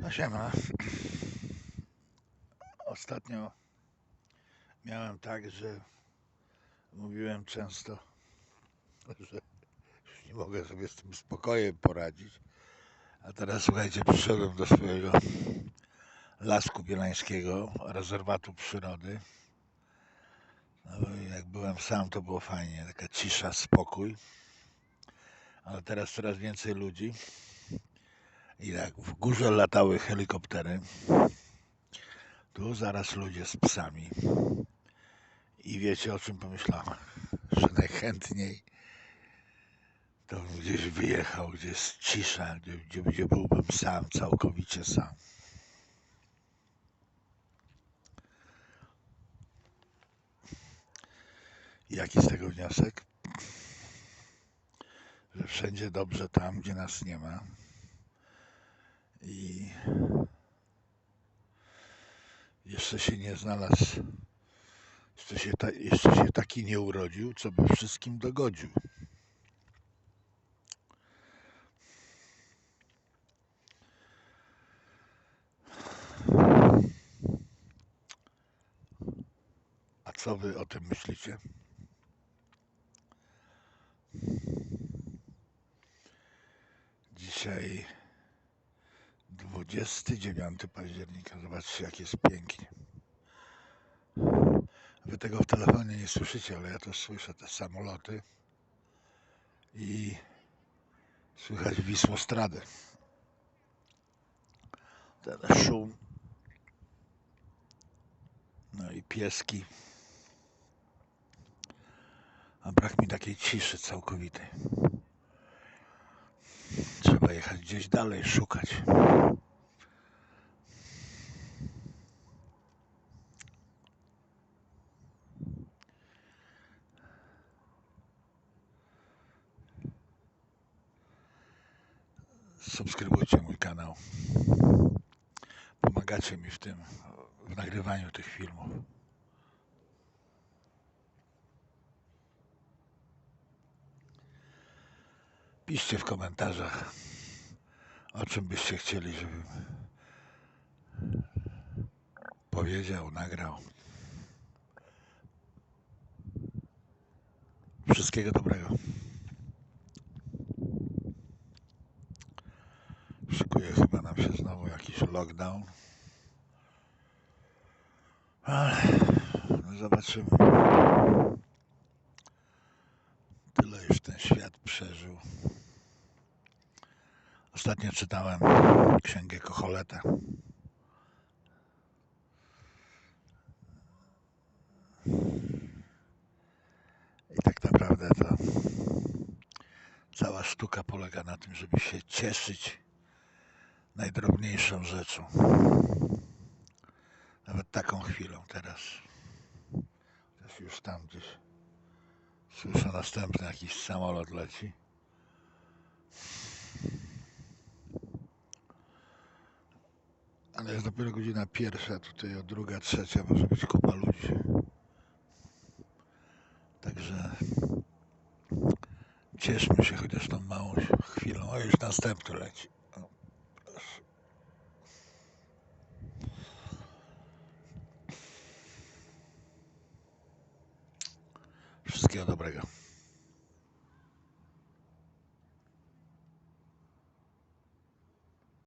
No siema. Ostatnio miałem tak, że mówiłem często, że już nie mogę sobie z tym spokojem poradzić. A teraz słuchajcie, przyszedłem do swojego lasku bielańskiego, rezerwatu przyrody. No jak byłem sam, to było fajnie, taka cisza, spokój. Ale teraz coraz więcej ludzi. I tak, w górze latały helikoptery. Tu zaraz ludzie z psami. I wiecie o czym pomyślałem? Że najchętniej to bym gdzieś wyjechał, gdzie jest cisza, gdzie, gdzie, gdzie byłbym sam, całkowicie sam. Jaki z tego wniosek? Że wszędzie dobrze tam, gdzie nas nie ma. Jeszcze się nie znalazł, jeszcze się, ta, jeszcze się taki nie urodził, co by wszystkim dogodził. A co wy o tym myślicie? Dzisiaj 29 października. Zobaczcie, jak jest pięknie. Wy tego w telefonie nie słyszycie, ale ja to słyszę, te samoloty i słychać Wisłostradę. Ten szum. No i pieski. A brak mi takiej ciszy całkowitej. Trzeba jechać gdzieś dalej, szukać. Subskrybujcie mój kanał. Pomagacie mi w tym, w nagrywaniu tych filmów. Piszcie w komentarzach, o czym byście chcieli, żebym powiedział, nagrał. Wszystkiego dobrego. Lockdown. Ale no zobaczymy. Tyle już ten świat przeżył. Ostatnio czytałem księgę Kocholeta. I tak naprawdę to cała sztuka polega na tym, żeby się cieszyć najdrobniejszą rzeczą. Nawet taką chwilą teraz. Teraz już tam gdzieś słyszę następny jakiś samolot leci. Ale jest dopiero godzina pierwsza, tutaj o druga, trzecia może być kupa ludzi. Także cieszmy się chociaż tą małą chwilą. O, już następny leci. Wszystkiego dobrego.